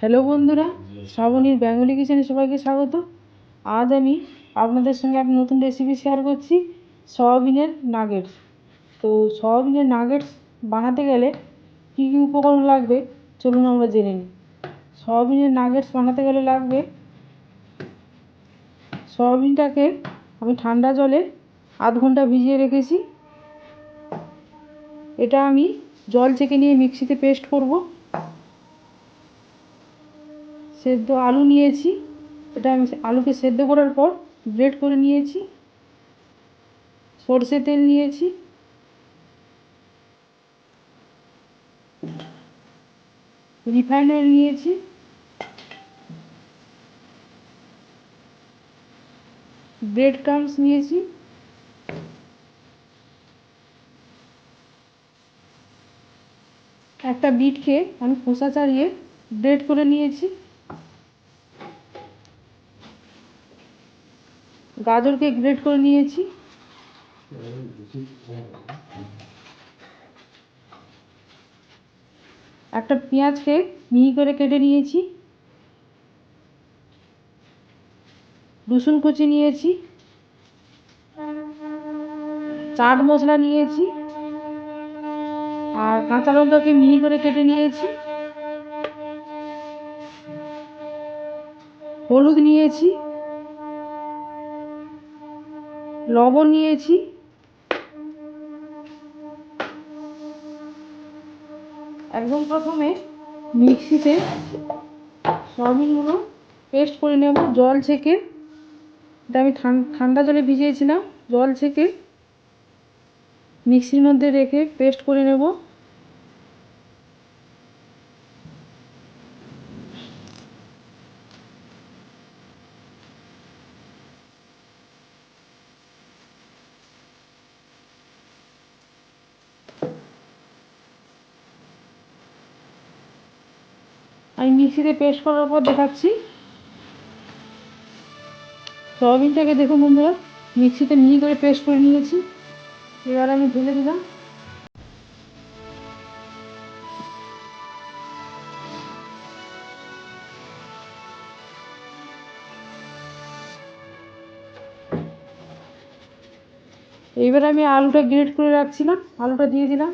Hello বন্ধুরা, শ্রাবণীর Bengali কিচেনে সবাইকে স্বাগত। আজ আমি আপনাদের সঙ্গে এক নতুন রেসিপি শেয়ার করছি, সয়াবিনের নাগেটস তো সয়াবিনের নাগেটস বানাতে গেলে কী কী উপকরণ লাগবে, চলুন আমরা জেনে নিই। সয়াবিনের নাগেটস বানাতে গেলে লাগবে, সয়াবিনটাকে আমি ঠান্ডা জলে আধ ঘণ্টা ভিজিয়ে রেখেছি। এটা আমি জল ছেঁকে নিয়ে মিক্সিতে পেস্ট করব। সেদ্ধ আলু নিয়েছি। এটা আমি আলুকে সেদ্ধ করার পর গ্রেট করে নিয়েছি। সর্ষে তেল নিয়েছি। রিফাইন্ড অয়েল নিয়েছি। ব্রেড ক্রামস নিয়েছি। একটা বিটকে আমি খোসা ছাড়িয়ে ব্রেড করে নিয়েছি। গাজরকে গ্রেট করে নিয়েছি। একটা পেঁয়াজকে মিহি করে কেটে নিয়েছি। রসুন কুচি নিয়েছি। চাট মশলা নিয়েছি। আর কাঁচা লঙ্কাকে মিহি করে কেটে নিয়েছি। হলুদ নিয়েছি। লবণ নিয়েছি। একদম প্রথমে মিক্সিতে সয়াবিনগুলো পেস্ট করে নেব, জল ছেঁকে। এটা আমি ঠান্ডা জলে ভিজিয়েছিলাম, জল ছেঁকে মিক্সির মধ্যে রেখে পেস্ট করে নেব। আমি মিক্সিতে পেস্ট করার পর দেখাচ্ছি। সয়াবিনটাকে দেখুন বন্ধুরা, মিক্সিতে মিহি করে পেস্ট করে নিয়েছি। এবার আমি ঢেলে দিলাম। এইবার আমি আলুটা গ্রেট করে রাখছিলাম, আলুটা দিয়ে দিলাম।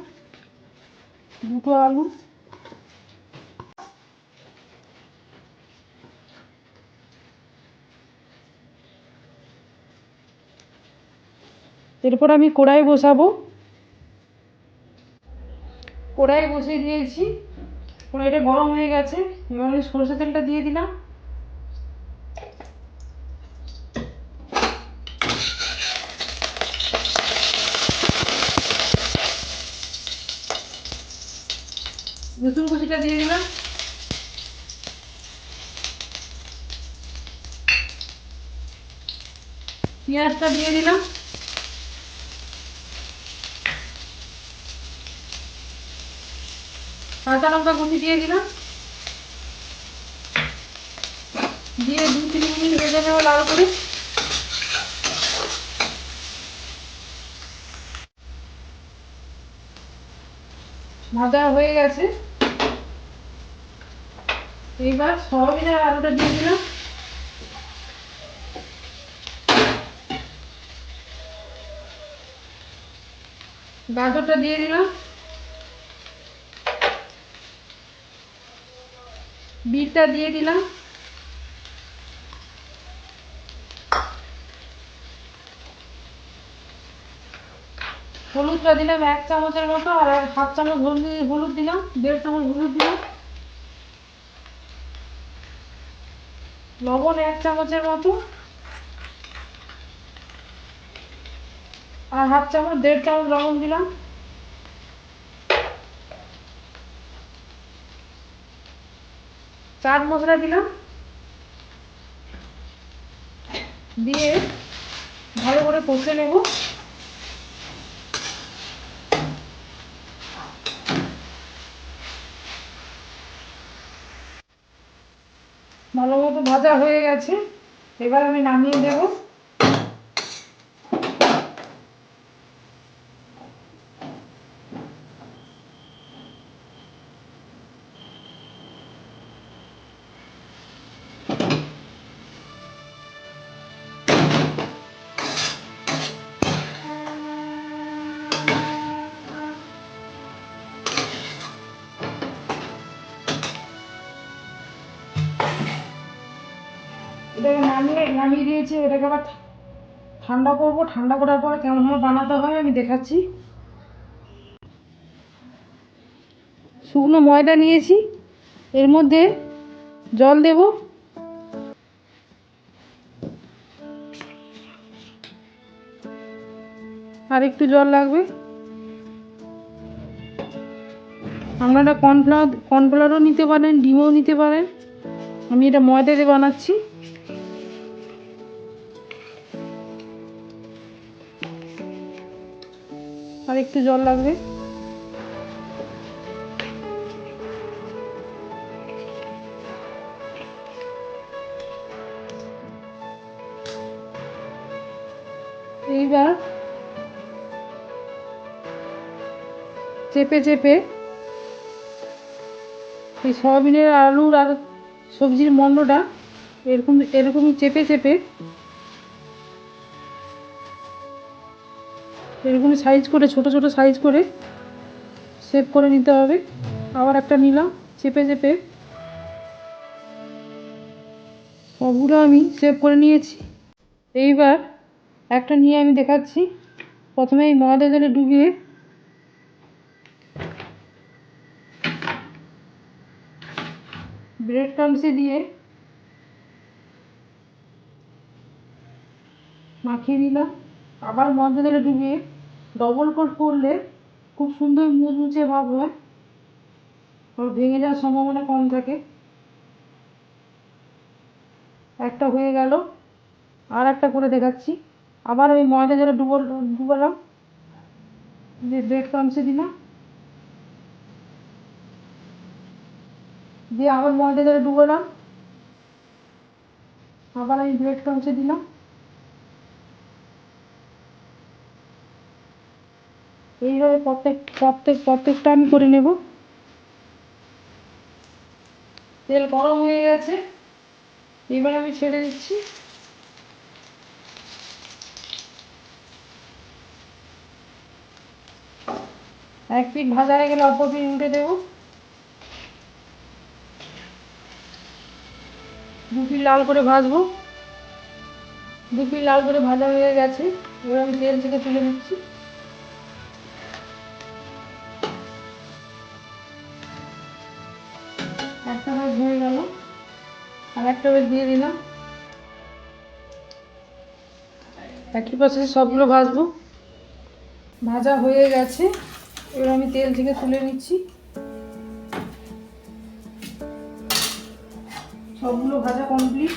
দুটো আলু। এরপর আমি কড়াই বসাবো। কড়াই বসিয়ে দিয়েছি। কড়াইটা গরম হয়ে গেছে। এবার সরষে তেলটা দিয়ে দিলাম। রসুন কুচিটা দিয়ে দিলাম। পেঁয়াজটা দিয়ে দিলাম। কাঁচা লঙ্কা কুচি দিয়ে দিলাম। দিয়ে দু তিন মিনিট ভেজে নেব লাল করে। ভাজা হয়ে গেছে। এইবার সয়াবিনের আলুটা দিয়ে দিলাম। গাজরটা দিয়ে দিলাম। বিটটা দিয়ে দিলাম। হলুদটা দিলাম এক চামচের মতো, আর হাফ চামচ হলুদ দিলাম, দেড় চামচ হলুদ দিলাম। লবণ এক চামচের মতো। আর হাফ চামচ, দেড় চামচ লবণ দিলাম। চাট মশলা দিলাম। দিয়ে ভালো করে কষে নেব। ভালো মতো ভাজা হয়ে গেছে। এবার আমি নামিয়ে দেবো। এটাকে নামিয়ে নামিয়ে দিয়েছি, এটাকে আবার ঠান্ডা করব। ঠান্ডা করার পরে কেমনভাবে বানাতে হয় আমি দেখাচ্ছি। শুকনো ময়দা নিয়েছি, এর মধ্যে জল দেব। আর একটু জল লাগবে। আপনারা কর্নফ্লাওয়ার কর্নফ্লাওয়ারও নিতে পারেন, ডিমও নিতে পারেন। আমি এটা ময়দা দিয়ে বানাচ্ছি। একটু জল লাগবে? এইবার চেপে চেপে এই সয়াবিনের আলুর আর সবজির মন্ডটা এরকম এরকমই চেপে চেপে এরকম সাইজ করে, ছোট ছোট সাইজ করে সেভ করে নিতে হবে। আবার একটা নিলাম, চেপে চেপে। সবগুলো আমি সেভ করে নিয়েছি। এইবার একটা নিয়ে আমি দেখাচ্ছি। প্রথমে এই ময়দা জলে ডুবিয়ে ব্রেড ক্রামসে দিয়ে মাখিয়ে দিলাম আবার ময়দা জলে ডুবিয়ে ডবল কোট করলে খুব সুন্দর মুচমুচে ভাব হয়। ভেঙে যাওয়ার সম্ভাবনা কম থাকে। একটা হয়ে গেল। আর একটা করে দেখাচ্ছি। আবার ওই ময়দা জলে ডুবো, ডুবালাম। দিয়ে ব্রেড ক্রামসে দিলাম। দিয়ে আবার ময়দা জলে ডুবোলাম। আবার আমি ব্রেড ক্রামসে দিলাম। এইভাবে প্রত্যেক প্রত্যেক প্রত্যেকটা আমি করে নেব। তেল গরম হয়ে গেছে। এবার আমি ছেড়ে দিচ্ছি। এক পিঠ ভাজা হয়ে গেলে অপর পিঠ উল্টে দেবো। দু পিঠ লাল করে ভাজবো। দু পিঠ লাল করে ভাজা হয়ে গেছে। এবার আমি তেল থেকে তুলে দিচ্ছি আর দিয়ে দিলাম। একই পাশে সবগুলো ভাজবো। ভাজা হয়ে গেছে। এবার আমি তেল থেকে তুলে নিচ্ছি। সবগুলো ভাজা কমপ্লিট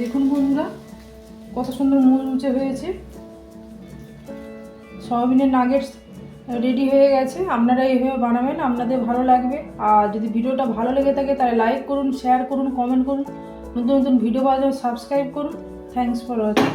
দেখুন বন্ধুরা, কত সুন্দর মুচমুচে হয়েছে। সয়াবিনের নাগেটস রেডি হয়ে গেছে। আপনারা এইভাবে বানাবেন, আপনাদের ভালো লাগবে। আর যদি ভিডিওটা ভালো লেগে থাকে, তাহলে লাইক করুন শেয়ার করুন কমেন্ট করুন। নতুন নতুন ভিডিও পাওয়ার জন্য সাবস্ক্রাইব করুন। Thanks for watching